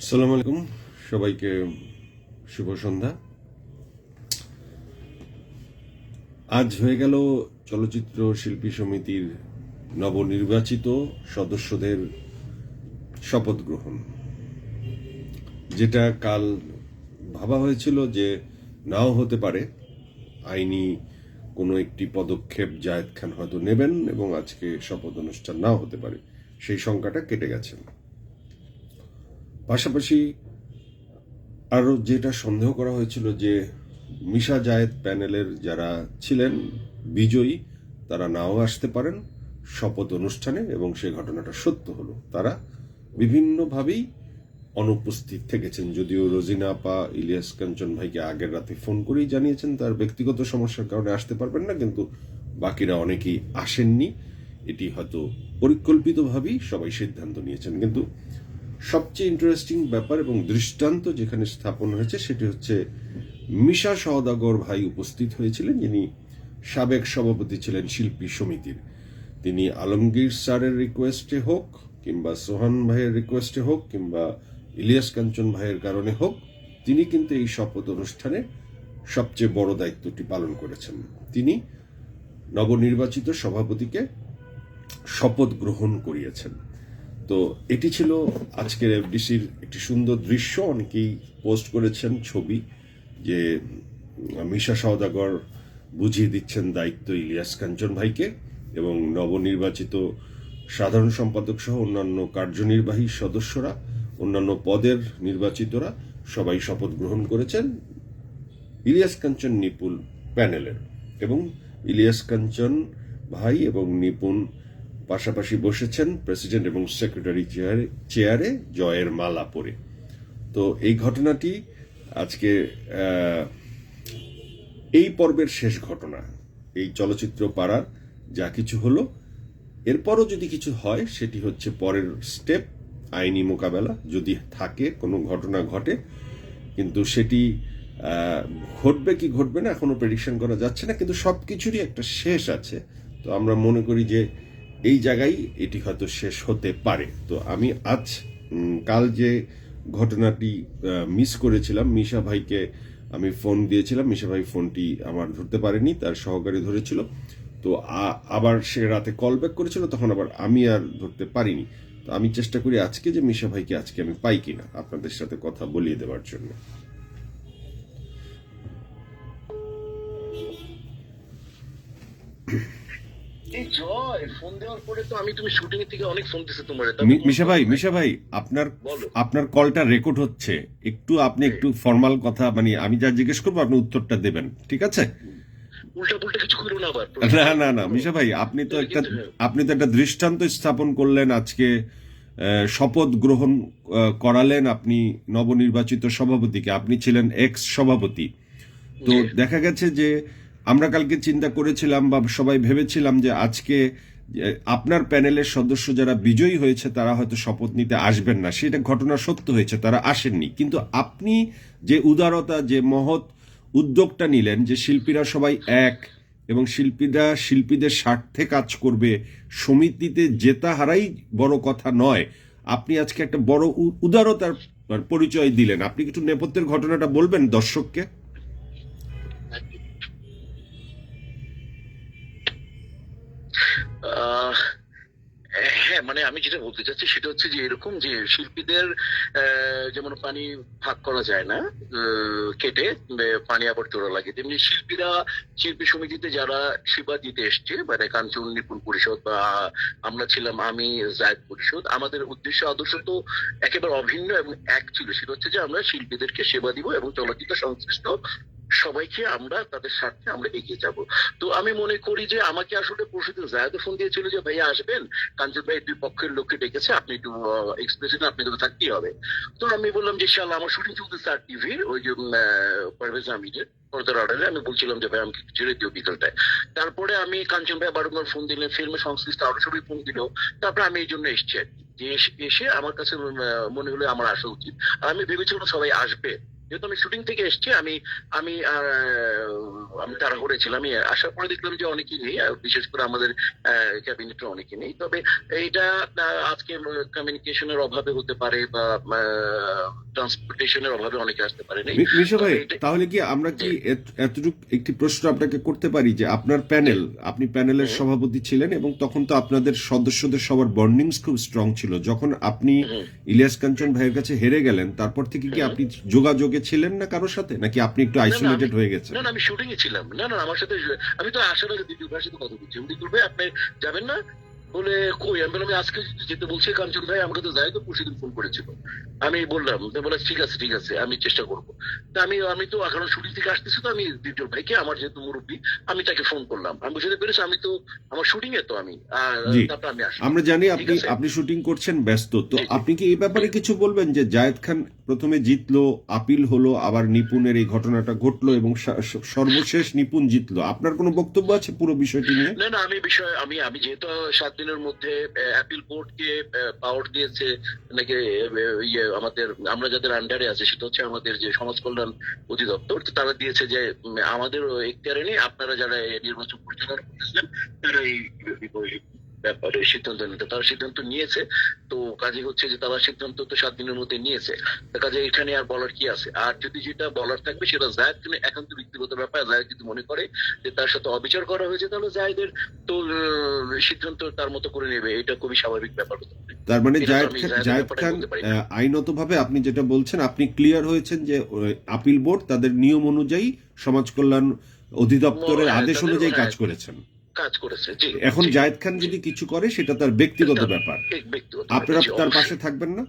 আসসালামু আলাইকুম। সবাইকে শুভ সন্ধ্যা। আজ হয়ে গেল চলচ্চিত্র শিল্পী সমিতির নবনির্বাচিত সদস্যদের শপথ গ্রহণ। যেটা কাল ভাবা হয়েছিল যে নাও হতে পারে। আইনি কোনো একটি পদক্ষেপ জায়েদ খান হয়তো নেবেন এবং আজকে শপথ অনুষ্ঠান নাও হতে পারে। সেই সংখ্যাটা কেটে গেছে। পাশাপাশি আরও যেটা সন্দেহ করা হয়েছিল যে মিশা জায়েদ প্যানেলের যারা ছিলেন বিজয়ী, তারা নাও আসতে পারেন শপথ অনুষ্ঠানে এবং সেই ঘটনাটা সত্য হলো। তারা বিভিন্নভাবেই অনুপস্থিত থেকেছেন, যদিও রোজিনা আপা ইলিয়াস কাঞ্চন ভাইকে আগের রাতে ফোন করেই জানিয়েছেন তার ব্যক্তিগত সমস্যার কারণে আসতে পারবেন না, কিন্তু বাকিরা অনেকেই আসেননি। এটি হয়তো পরিকল্পিতভাবেই সবাই সিদ্ধান্ত নিয়েছেন, কিন্তু সবচেয়ে ইন্টারেস্টিং ব্যাপার এবং দৃষ্টান্ত যেখানে স্থাপন হয়েছে সেটি হচ্ছে মিশা সওদাগর ভাই উপস্থিত হয়েছিলেন, যিনি সাবেক সভাপতি ছিলেন শিল্পী সমিতির। তিনি আলমগীর স্যারের রিকোয়েস্টে হোক, কিংবা সোহান ভাইয়ের রিকোয়েস্টে হোক, কিংবা ইলিয়াস কাঞ্চন ভাইয়ের কারণে হোক, তিনি কিন্তু এই শপথ অনুষ্ঠানে সবচেয়ে বড় দায়িত্বটি পালন করেছেন। তিনি নবনির্বাচিত সভাপতিকে শপথ গ্রহণ করিয়েছেন। তো এটি ছিল আজকের এফডিসির একটি সুন্দর দৃশ্য। অনেকেই পোস্ট করেছেন ছবি যে, মিশা সওদাগর বুঝিয়ে দিচ্ছেন দায়িত্ব ইলিয়াস কাঞ্চন ভাইকে এবং নবনির্বাচিত সাধারণ সম্পাদক সহ অন্যান্য কার্যনির্বাহী সদস্যরা, অন্যান্য পদের নির্বাচিতরা সবাই শপথ গ্রহণ করেছেন ইলিয়াস কাঞ্চন নিপুল প্যানেলের এবং ইলিয়াস কাঞ্চন ভাই এবং নিপুণ পাশাপাশি বসেছেন প্রেসিডেন্ট এবং সেক্রেটারি চেয়ারে চেয়ারে জয়ের মালা পরে। তো এই ঘটনাটি আজকে এই পর্বের শেষ ঘটনা, এই চলচ্চিত্র পাড়ার যা কিছু হলো। এরপরও যদি কিছু হয়, সেটি হচ্ছে পরের স্টেপ, আইনি মোকাবেলা, যদি থাকে, কোনো ঘটনা ঘটে। কিন্তু সেটি ঘটবে কি ঘটবে না, এখনও প্রেডিকশন করা যাচ্ছে না। কিন্তু সবকিছুরই একটা শেষ আছে। তো আমরা মনে করি যে এই জায়গায় এটি হয়তো শেষ হতে পারে। তো আমি আজ কাল যে ঘটনাটি মিস করেছিলাম, মিশা ভাইকে আমি ফোন দিয়েছিলাম। মিশা ভাই ফোনটি আমার ধরতে পারেনি, তার সহকারী ধরেছিল। তো আবার সে রাতে কল ব্যাক করেছিল, তখন আবার আমি আর ধরতে পারিনি। তো আমি চেষ্টা করি আজকে যে মিশা ভাইকে আজকে আমি পাই কিনা, আপনাদের সাথে কথা বলিয়ে দেওয়ার জন্য। জয় ফোন দেওয়ার পরে তো আমি তুমি শুটিং থেকে অনেক ফোন দিছে তোমার মিশা ভাই মিশা ভাই আপনার আপনার কলটা রেকর্ড হচ্ছে। একটু আপনি একটু ফর্মাল কথা মানে আমি যা জিজ্ঞেস করব আপনি উত্তরটা দেবেন। ঠিক আছে? না না না না মিশা ভাই আপনি তো একটা আপনি তো একটা দৃষ্টান্ত স্থাপন করলেন আজকে শপথ গ্রহণ করালেন আপনি নবনির্বাচিত সভাপতিকে। আপনি ছিলেন এক্স সভাপতি তো দেখা গেছে যে আমরা কালকে চিন্তা করেছিলাম বা সবাই ভেবেছিলাম যে আজকে আপনার প্যানেলের সদস্য যারা বিজয়ী হয়েছে, তারা হয়তো শপথ নিতে আসবেন না। সেটা ঘটনা সত্য হয়েছে, তারা আসেননি। কিন্তু আপনি যে উদারতা, যে মহৎ উদ্যোগটা নিলেন, যে শিল্পীরা সবাই এক এবং শিল্পীরা শিল্পীদের স্বার্থে কাজ করবে, সমিতিতে জেতা হারাই বড় কথা নয়। আপনি আজকে একটা বড় উদারতার পরিচয় দিলেন। আপনি কিছু নেপথ্যের ঘটনাটা বলবেন দর্শককে? হ্যাঁ মানে আমি যেটা বলতে চাচ্ছি সেটা হচ্ছে যে এরকম যে শিল্পীদের যেমন পানি ভাগ করা যায় না কেটে পানি আবার তোলা লাগে তেমনি শিল্পীরা, শিল্পী সমিতিতে যারা সেবা দিতে এসছে মানে কাঞ্চন নিপুণ পরিষদ বা আমরা ছিলাম আমি, জায়দ পরিষদ, আমাদের উদ্দেশ্য আদর্শ তো একেবারে অভিন্ন এবং এক ছিল। সেটা হচ্ছে যে আমরা শিল্পীদেরকে সেবা দিব এবং চলচ্চিত্র সংশ্লিষ্ট সবাইকে আমরা, তাদের স্বার্থে আমরা এগিয়ে যাব। তো আমি মনে করি যে আমাকে আসলে পরশুদিন জায়দ ফোন দিয়েছিল যে, ভাইয়া, আসবেন? কাঞ্চন ভাই দুই পক্ষের লোককে ডেকেছে, আপনি একটু এক্সপ্রেশন আপনি তো থাকতেই হবে। তো আমি বললাম যে শাল আমার শুটিং চলতেছে আর টিভির ওই যে পারভেজ আমিরের পর্দার অর্ডারে আমি বলছিলাম যে ভাই আমাকে ছেড়ে দিও বিকেলটায়। তারপরে আমি কাঞ্চন ভাই বারবার ফোন দিলেন ফিল্মে সংশ্লিষ্ট আরও সবাই ফোন দিল। তারপরে আমি এই জন্য এসছি আর কি। এসে আমার কাছে মনে হলো আমার আসা উচিত। আর আমি ভেবেছিলাম সবাই আসবে। যেহেতু আমি শুটিং থেকে এসেছি আমি আমি আমি তারা করেছিলাম আমি আসার পরে দেখলাম যে অনেকেই নেই বিশেষ করে আমাদের ক্যাবিনেটে অনেকেই নেই। তবে এইটা আজকে কমিউনিকেশনের অভাবে হতে পারে বা ট্রান্সপোর্টেশনের অভাবে অনেকে আসতে পারে ভাই তাহলে কি আমরা কি এতটুকু একটি প্রশ্ন আপনাকে করতে পারি যে আপনার প্যানেল আপনি প্যানেলের সভাপতি ছিলেন এবং তখন তো আপনাদের সদস্যদের সবার বন্ডিংস খুব স্ট্রং ছিল। যখন আপনি ইলিয়াস কাঞ্চন ভাইয়ের কাছে হেরে গেলেন তারপর থেকে কি আপনি যোগাযোগে ছিলেন না কারোর সাথে? নাকি আপনি একটু আইসোলেটেড হয়ে গেছেন? না না আমি শুটিং এ ছিলাম। না না আমার সাথে আমি তো আসার আগে দ্বিতীয় ভাইয়ের সাথে কথা বলছি। দ্বিতীয় ভাই আপনি যাবেন না? বলে কই? আমি বললাম আজকে যেতে বলছে কাঞ্চন ভাই আমাকে তো যাই তো পরশুদিন ফোন করেছিল। আমি বললাম তো বলে ঠিক আছে ঠিক আছে আমি চেষ্টা করব। তা আমি আমি তো এখন শুটিং থেকে আসতেছি তো আমি দ্বিতীয় ভাইকে আমার যেহেতু মুরব্বী আমি তাকে ফোন করলাম। আমি বুঝতে পেরেছি আমি তো আমার শুটিং এ তো আমি। তারপর আমি আসি। আমরা জানি আপনি আপনি শুটিং করছেন ব্যস্ত। তো। আপনি কি এই ব্যাপারে কিছু বলবেন যে জায়েদ খান প্রথমে জিতলো, আপিল হলো, আবার নিপুণের এই ঘটনাটা ঘটলো এবং সর্বশেষ নিপুণ জিতলো। আপনার কোনো বক্তব্য আছে পুরো বিষয়টি নিয়ে? না না, আমি বিষয়, আমি আমি যেহেতু সাত দিনের মধ্যে অ্যাপিল কোর্টকে পাওয়ার দিয়েছে, নাকি ইয়ে আমাদের, আমরা যাদের আন্ডারে আছে, সেটা হচ্ছে আমাদের যে সমাজ কল্যাণ অধিদপ্তর তারা দিয়েছে যে আমাদের এখতিয়ারে নেই আপনারা যারা নির্বাচন পরিচালনা করতেছেন, তারা এই ব্যাপারে সিদ্ধান্ত নিতে। তারা সিদ্ধান্ত নিয়েছে তো কাজে হচ্ছে যে তারা সিদ্ধান্ত তো সাত দিনের মধ্যে নিয়েছে। কাজে এখানে আর বলার কি আছে? আর যদি যেটা বলার থাকবে সেটা জায়দ একান্ত ব্যক্তিগত ব্যাপার জায়দ যদি মনে করে যে তার সাথে অবিচার করা হয়েছে তাহলে জায়দের তো সিদ্ধান্ত তার মতো করে নেবে। এটা খুবই স্বাভাবিক ব্যাপার তার মানে জায়েদ খান। আহ, আইনতভাবে আপনি যেটা বলছেন আপনি ক্লিয়ার হয়েছেন যে ওই, আপিল বোর্ড তাদের নিয়ম অনুযায়ী সমাজ কল্যাণ অধিদপ্তরের হ্যাঁ, আদেশ অনুযায়ী কাজ হ্যাঁ। করেছেন। কাজ করেছে জি। এখন জায়েদ খান যদি কিছু করে সেটা তার ব্যক্তিগত ব্যাপার। আপনারা তার পাশে থাকবেন না?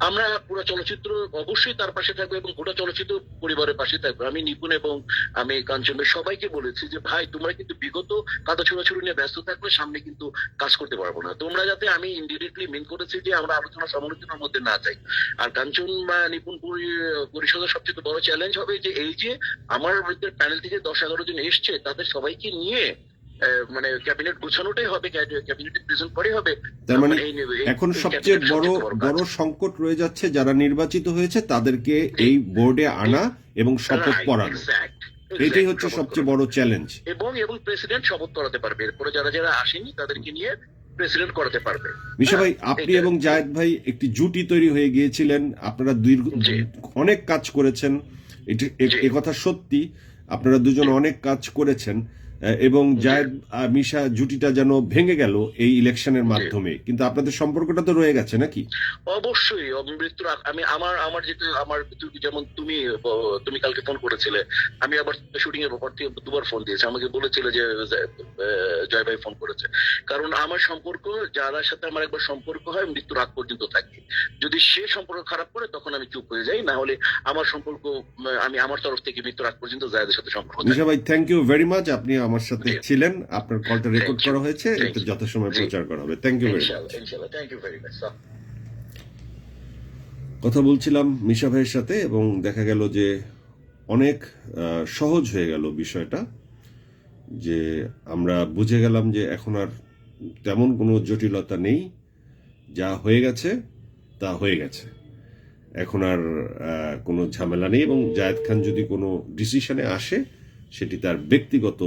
আমরা পুরো চলচ্চিত্র অবশ্যই তার পাশে থাকব এবং গোটা চলচ্চিত্র পরিবারের পাশে থাকব। আমি নিপুণ এবং আমি কাঞ্চন ভাই সবাইকে বলেছি যে ভাই তোমরা কিন্তু বিগত কাদা ছোড়াছুড়ি নিয়ে ব্যস্ত থাকলে সামনে কিন্তু কাজ করতে পারব না। তোমরা যাতে আমি ইনডিরেক্টলি মেন করেছি যে আমরা আলোচনা সমালোচনার মধ্যে না যাই। আর কাঞ্চন বা নিপুণ পরি- পরিষদের সবচেয়ে বড় চ্যালেঞ্জ হবে যে এই যে আমার প্যানেল থেকে দশ এগারো জন এসছে তাদের সবাইকে নিয়ে মানে ক্যাবিনেট গোছানোটাই হবে ক্যাবিনেটে প্রেজেন্ট করে হবে। তার মানে এখন সবচেয়ে বড় বড় সংকট রয়ে যাচ্ছে যারা নির্বাচিত হয়েছে তাদেরকে এই বোর্ডে আনা এবং শপথ পড়ানো এটাই হচ্ছে সবচেয়ে বড় চ্যালেঞ্জ এবং এবং প্রেসিডেন্ট শপথ করাতে পারবে। এরপরে যারা যারা আসেনি তাদেরকে নিয়ে প্রেসিডেন্ট করাতে পারবে। মিশা ভাই হ্যাঁ, আপনি এবং জায়েদ ভাই একটি জুটি তৈরি হয়ে গিয়েছিলেন। আপনারা দীর্ঘ অনেক কাজ করেছেন। এটি- কথা সত্যি। আপনারা দুজন অনেক কাজ করেছেন। এবং জায়েদ আহ, মিশা জুটিটা যেন ভেঙে গেল এই ইলেকশনের মাধ্যমে। কিন্তু আপনাদের সম্পর্কটা তো রয়ে গেছে নাকি? অবশ্যই মৃত্যুর আমি আমার আমার যেটা আমার যেমন তুমি তুমি কালকে ফোন করেছিলে আমি আবার শুটিং এর ব্যাপার থেকে দুবার ফোন দিয়েছি। আমাকে বলেছিলে যে জয় ভাই ফোন করেছে। কারণ আমার সম্পর্ক যারা সাথে আমার একবার সম্পর্ক হয় মৃত্যুর আগ পর্যন্ত থাকে। যদি সে সম্পর্ক খারাপ করে তখন আমি চুপ হয়ে যাই না হলে আমার সম্পর্ক আমি আমার তরফ থেকে মৃত্যুর আগ পর্যন্ত জায়দের সাথে সম্পর্ক ভাই থ্যাংক ইউ ভেরি মাচ আপনি আমার সাথে ছিলেন আপনার কলটা রেকর্ড করা হয়েছে এটা. যথাসময়ে প্রচার করা হবে। Thank you very much thank you very much কথা বলছিলাম মিশা ভাইয়ের সাথে এবং দেখা গেল যে অনেক সহজ হয়ে গেল বিষয়টা যে আমরা বুঝে গেলাম যে এখন আর তেমন কোনো জটিলতা নেই যা হয়ে গেছে তা হয়ে গেছে। এখন আর কোনো ঝামেলা নেই এবং জায়েদ খান যদি কোনো ডিসিশনে আসে সেটি তার ব্যক্তিগত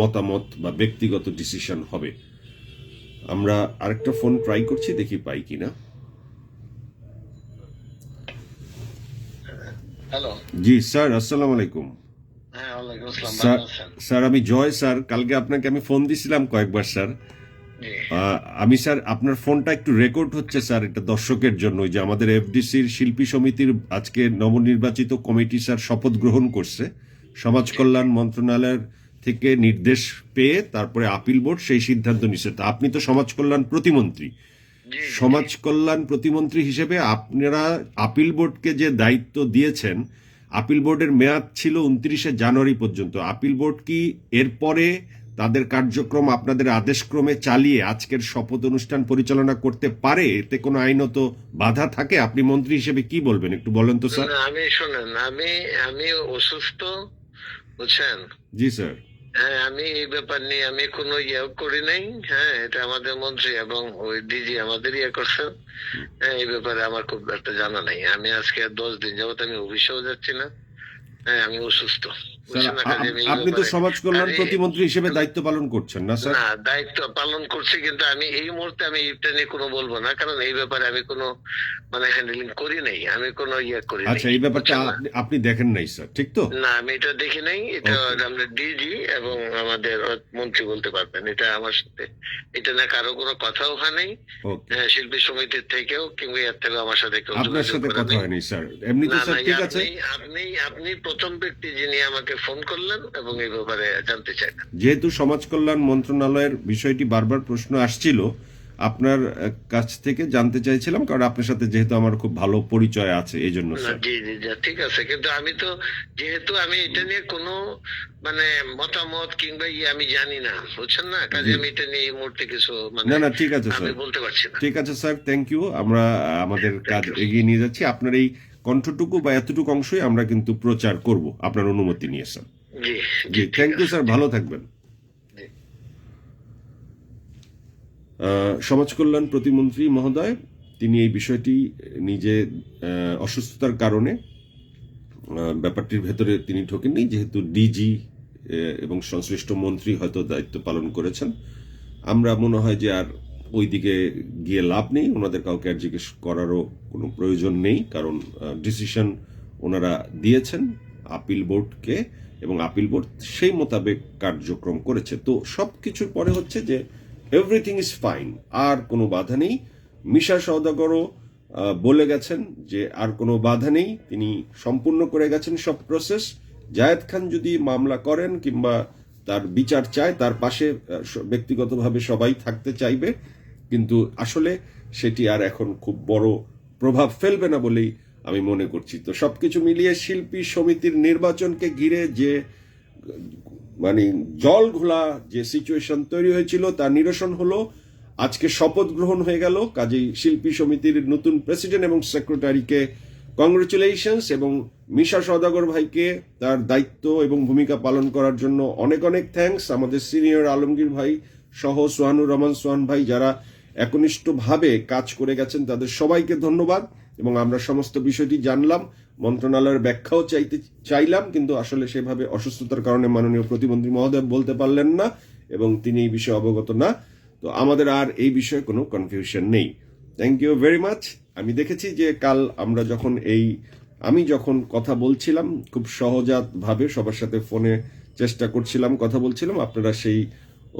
মতামত বা ব্যক্তিগত ডিসিশন হবে। আমরা আরেকটা ফোন ট্রাই করছি দেখি পাই কিনা। হ্যালো জি স্যার আসসালামু আলাইকুম। স্যার আমি জয় স্যার কালকে আপনাকে আমি ফোন দিছিলাম কয়েকবার স্যার আমি স্যার আপনার ফোনটা একটু রেকর্ড হচ্ছে স্যার এটা দর্শকের জন্য। যে আমাদের এফডিসির শিল্পী সমিতির আজকে নবনির্বাচিত কমিটি স্যার শপথ গ্রহণ করছে। সমাজ কল্যাণ মন্ত্রণালয়ের থেকে নির্দেশ পেয়ে তারপরে আপিল বোর্ড সেই সিদ্ধান্ত নিচ্ছে তা আপনি তো সমাজ কল্যাণ প্রতিমন্ত্রী। সমাজ কল্যাণ প্রতিমন্ত্রী হিসেবে আপনারা আপিল বোর্ডকে যে দায়িত্ব দিয়েছেন আপিল বোর্ডের মেয়াদ ছিল উনত্রিশে জানুয়ারি পর্যন্ত। আপিল বোর্ড কি এরপরে তাদের কার্যক্রম আপনাদের আদেশক্রমে চালিয়ে আজকের শপথ অনুষ্ঠান পরিচালনা করতে পারে? এতে কোনো আইনত বাধা থাকে? আপনি মন্ত্রী হিসেবে কি বলবেন? একটু বলেন তো স্যার। আমি শোনেন আমি আমি অসুস্থ বুঝছেন? জি স্যার। হ্যাঁ আমি এই ব্যাপার নিয়ে আমি কোনো ইয়ে করি নাই। হ্যাঁ এটা আমাদের মন্ত্রী এবং ওই ডিজি আমাদের ইয়ে করছেন। হ্যাঁ এই ব্যাপারে আমার খুব একটা জানা নাই। আমি আজকে দশ দিন যাবত আমি অফিসেও যাচ্ছি না। হ্যাঁ আমি অসুস্থ। আপনি তো সমাজ কল্যাণ প্রতিমন্ত্রী হিসেবে দায়িত্ব পালন করছেন না স্যার? না দায়িত্ব পালন করছি কিন্তু আমি এই মুহূর্তে আমি এটা নিয়ে কোনো বলব না কারণ এই ব্যাপারে আমি কোনো মানে হ্যান্ডেলিং করি নাই আমি কোনো ইয়ে করি আচ্ছা এই ব্যাপারটা আপনি- দেখেন নাই স্যার ঠিক তো? না আমি এটা দেখি নাই এটা আমরা ডিজি এবং আমাদের মন্ত্রী বলতে পারবেন এটা আমার সাথে এটা না কারও কোনো কথাও হয় নাই। হ্যাঁ, শিল্পী সমিতির থেকেও কিংবা এর থেকেও আমার সাথে আপনার সাথে কথা হয়নি স্যার। এমনিতে স্যার ঠিক আছে? আপনি আপনি প্রথম ব্যক্তি যিনি আমাকে ফোন করলেন এবং এই ব্যাপারে জানতে চাইলেন। যেহেতু সমাজ কল্যাণ মন্ত্রণালয়ের বিষয়টি বারবার প্রশ্ন আসছিল আপনার কাছ থেকে জানতে চাইছিলাম কারণ আপনার সাথে যেহেতু আমার খুব ভালো পরিচয় আছে এই জন্য জি জি জি, ঠিক আছে কিন্তু আমি তো যেহেতু আমি এটা নিয়ে কোনো মানে মতামত কিংবা ইয়ে আমি জানি না বুঝছেন না? কাজে। আমি এটা নিয়ে এই মুহূর্তে কিছু মানে না না ঠিক আছে স্যার। বলতে পারছি না। ঠিক আছে স্যার থ্যাংক ইউ আমরা আমাদের কাজ এগিয়ে নিয়ে যাচ্ছি। আপনার এই কণ্ঠটুকু বা এতটুকু অংশই আমরা কিন্তু প্রচার করব। আপনার অনুমতি নিয়ে sir. G thank you sir. ভালো থাকবেন। সমাজ কল্যাণ প্রতিমন্ত্রী মহোদয় তিনি এই বিষয়টি নিজে অসুস্থতার কারণে ব্যাপারটির ভেতরে তিনি ঢোকেননি যেহেতু ডিজি এবং সংশ্লিষ্ট মন্ত্রী হয়তো দায়িত্ব পালন করেছেন। আমরা মনে হয় যে আর ওই দিকে গিয়ে লাভ নেই, ওনাদের কাউকে আর জিজ্ঞেস করারও কোনো প্রয়োজন নেই, কারণ ডিসিশন ওনারা দিয়েছেন আপিল বোর্ডকে, এবং আপিল বোর্ড সেই মোতাবেক কার্যক্রম করেছে। তো সব কিছুর পরে হচ্ছে যে এভরিথিং ইজ ফাইন আর কোনো বাধা নেই। মিশা সওদাগরও বলে গেছেন যে, আর কোনো বাধা নেই, তিনি সম্পূর্ণ করে গেছেন সব প্রসেস জায়েদ খান যদি মামলা করেন কিংবা তার বিচার চায়, তার পাশে ব্যক্তিগতভাবে সবাই থাকতে চাইবে কিন্তু আসলে সেটি আর এখন খুব বড় প্রভাব ফেলবে না বলেই আমি মনে করছি। তো সবকিছু মিলিয়ে শিল্পী সমিতির নির্বাচনকে ঘিরে যে মানে জল ঘোলা যে সিচুয়েশন তৈরি হয়েছিল তার নিরসন হলো। আজকে শপথ গ্রহণ হয়ে গেল। কাজেই শিল্পী সমিতির নতুন প্রেসিডেন্ট এবং সেক্রেটারিকে কংগ্রেচুলেশনস এবং মিশা সদাগর ভাইকে তার দায়িত্ব এবং ভূমিকা পালন করার জন্য অনেক অনেক থ্যাঙ্কস আমাদের সিনিয়র আলমগীর ভাই সহ সোহানুর রহমান সোহান ভাই, যারা একনিষ্ঠভাবে কাজ করে গেছেন তাদের সবাইকে ধন্যবাদ, এবং আমরা সমস্ত বিষয়টি জানলাম, মন্ত্রণালয়ের ব্যাখ্যাও চাইতে, চাইলাম, কিন্তু আসলে সেভাবে অসুস্থতার কারণে মাননীয় প্রতিমন্ত্রী মহোদয় বলতে পারলেন না, এবং তিনি এই বিষয়ে অবগত না। তো আমাদের আর এই বিষয়ে কোনো কনফিউশন নেই। থ্যাংক ইউ ভেরি মাচ আমি দেখেছি যে কাল আমরা যখন এই, আমি যখন কথা বলছিলাম, খুব সহজাতভাবে সবার সাথে ফোনে চেষ্টা করছিলাম, কথা বলছিলাম, আপনারা সেই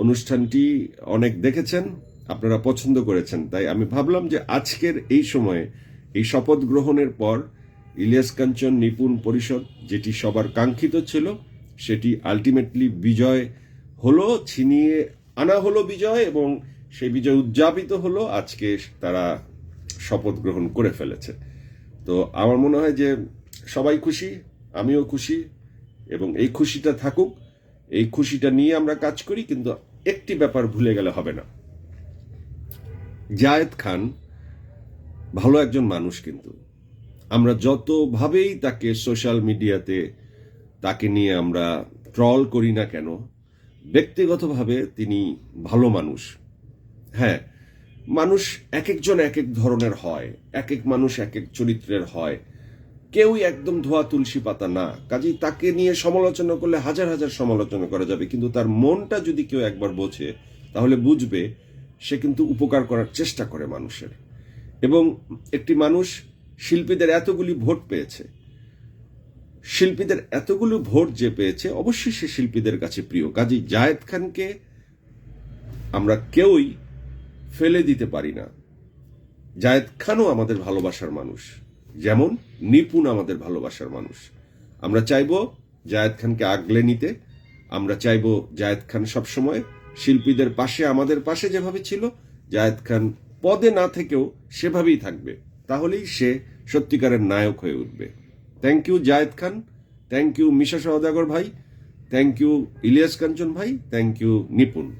অনুষ্ঠানটি অনেক দেখেছেন। আপনারা পছন্দ করেছেন। তাই আমি ভাবলাম যে আজকের এই সময়ে এই শপথ গ্রহণের পর ইলিয়াস কাঞ্চন নিপুণ পরিষদ, যেটি সবার কাঙ্ক্ষিত ছিল, সেটি আলটিমেটলি বিজয় হলো, ছিনিয়ে আনা হলো বিজয় এবং সেই বিজয় উদযাপিত হলো, আজকে তারা শপথ গ্রহণ করে ফেলেছে। তো আমার মনে হয় যে সবাই খুশি, আমিও খুশি এবং এই খুশিটা থাকুক। এই খুশিটা নিয়ে আমরা কাজ করি, কিন্তু একটি ব্যাপার ভুলে গেলে হবে না। জায়েদ খান ভালো একজন মানুষ কিন্তু। আমরা যতভাবেই তাকে সোশ্যাল মিডিয়াতে তাকে নিয়ে আমরা ট্রল করি না কেন, ব্যক্তিগতভাবে তিনি ভালো মানুষ। হ্যাঁ মানুষ এক একজন এক এক ধরনের হয় এক এক মানুষ এক এক চরিত্রের হয়। কেউই একদম ধোয়া তুলসী পাতা না। কাজেই তাকে নিয়ে সমালোচনা করলে হাজার হাজার সমালোচনা করা যাবে, কিন্তু তার মনটা যদি কেউ একবার বোঝে, তাহলে বুঝবে সে কিন্তু উপকার করার চেষ্টা করে মানুষের। এবং একটি মানুষ শিল্পীদের এতগুলি ভোট পেয়েছে। শিল্পীদের এতগুলো ভোট যে পেয়েছে, অবশ্যই সে শিল্পীদের কাছে প্রিয়। কাজী জায়েদ খানকে আমরা কেউই ফেলে দিতে পারি না। জায়েদ খানও আমাদের ভালোবাসার মানুষ। যেমন নিপুণ আমাদের ভালোবাসার মানুষ। আমরা চাইব জায়েদ খানকে আগলে নিতে। আমরা চাইব জায়েদ খান সবসময় শিল্পীদের পাশে, আমাদের পাশে যেভাবে ছিল, জায়েদ খান পদে না থেকেও সেভাবেই থাকবে। তাহলেই সে সত্যিকারের নায়ক হয়ে উঠবে। Thank you Zayed Khan. Thank you Misha Sawdagar ভাই। থ্যাংক ইউ ইলিয়াস কাঞ্চন ভাই। Thank you Nipun.